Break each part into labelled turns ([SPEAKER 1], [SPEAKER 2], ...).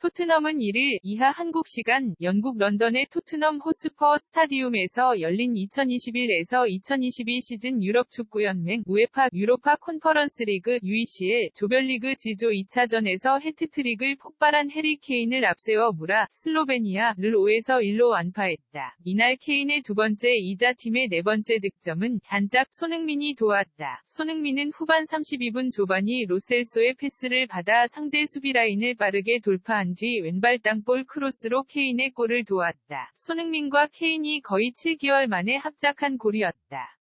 [SPEAKER 1] 토트넘은 1일 이하 한국 시간 영국 런던의 토트넘 호스퍼 스타디움에서 열린 2021에서 2022 시즌 유럽 축구연맹 우에파 유로파 컨퍼런스 리그 UECL 조별리그 지조 2차전에서 해트트릭을 폭발한 해리 케인을 앞세워 무라 슬로베니아를 5에서 1로 완파했다. 이날 케인의 두 번째 이자 팀의 네 번째 득점은 단짝 손흥민이 도왔다. 손흥민은 후반 32분 조반이 로셀소의 패스를 받아 상대 수비 라인을 빠르게 돌파한 뒤 왼발 땅볼 크로스로 케인의 골을 도왔다. 손흥민과 케인이 거의 7개월 만에 합작한 골이었다.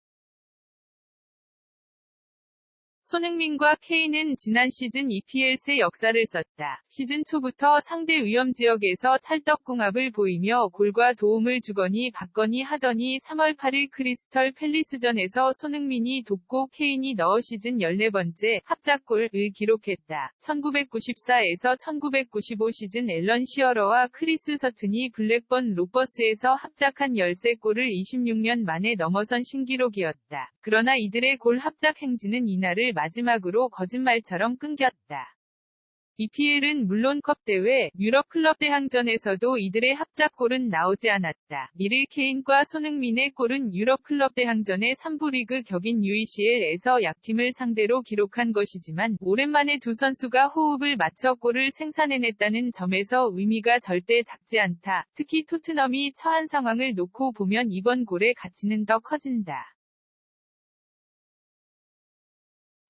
[SPEAKER 1] 손흥민과 케인은 지난 시즌 EPL 새 역사를 썼다. 시즌 초부터 상대 위험 지역에서 찰떡궁합을 보이며 골과 도움을 주거니 받거니 하더니 3월 8일 크리스털 팰리스전에서 손흥민이 돕고 케인이 넣어 시즌 14번째 합작골을 기록했다. 1994에서 1995 시즌 앨런 시어러와 크리스 서튼이 블랙번 로버스에서 합작한 13골을 26년 만에 넘어선 신기록이었다. 그러나 이들의 골 합작 행진은 이날을 마지막으로 거짓말처럼 끊겼다. EPL은 물론 컵대회, 유럽 클럽 대항전에서도 이들의 합작골은 나오지 않았다. 미릴 케인과 손흥민의 골은 유럽 클럽 대항전의 3부 리그 격인 UECL에서 약팀을 상대로 기록한 것이지만 오랜만에 두 선수가 호흡을 맞춰 골을 생산해냈다는 점에서 의미가 절대 작지 않다. 특히 토트넘이 처한 상황을 놓고 보면 이번 골의 가치는 더 커진다.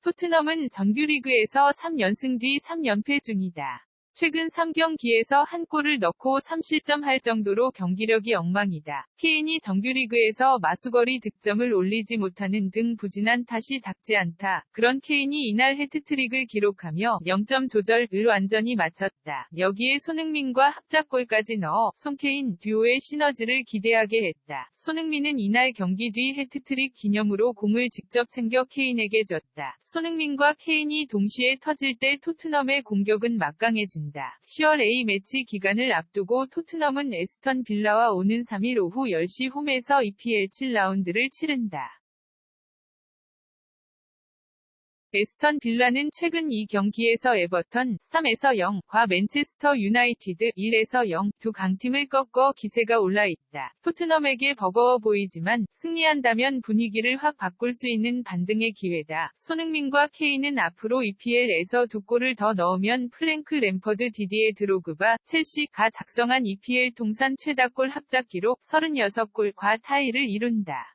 [SPEAKER 1] 토트넘은 정규리그에서 3연승 뒤 3연패 중이다. 최근 3경기에서 한 골을 넣고 3실점 할 정도로 경기력이 엉망이다. 케인이 정규리그에서 마수거리 득점을 올리지 못하는 등 부진한 탓이 작지 않다. 그런 케인이 이날 해트트릭을 기록하며 0점 조절을 완전히 마쳤다. 여기에 손흥민과 합작골까지 넣어 손케인 듀오의 시너지를 기대하게 했다. 손흥민은 이날 경기 뒤 해트트릭 기념으로 공을 직접 챙겨 케인에게 줬다. 손흥민과 케인이 동시에 터질 때 토트넘의 공격은 막강해진다. 있습니다. 10월 A매치 기간을 앞두고 토트넘은 에스턴 빌라와 오는 3일 오후 10시 홈에서 EPL 7라운드를 치른다. 에스턴 빌라는 최근 이 경기에서 에버턴 3에서 0과 맨체스터 유나이티드 1에서 0 두 강팀을 꺾어 기세가 올라있다. 토트넘에게 버거워 보이지만 승리한다면 분위기를 확 바꿀 수 있는 반등의 기회다. 손흥민과 케인은 앞으로 EPL에서 두 골을 더 넣으면 플랭크 램퍼드 디디에 드로그바 첼시가 작성한 EPL 통산 최다골 합작 기록 36골과 타이를 이룬다.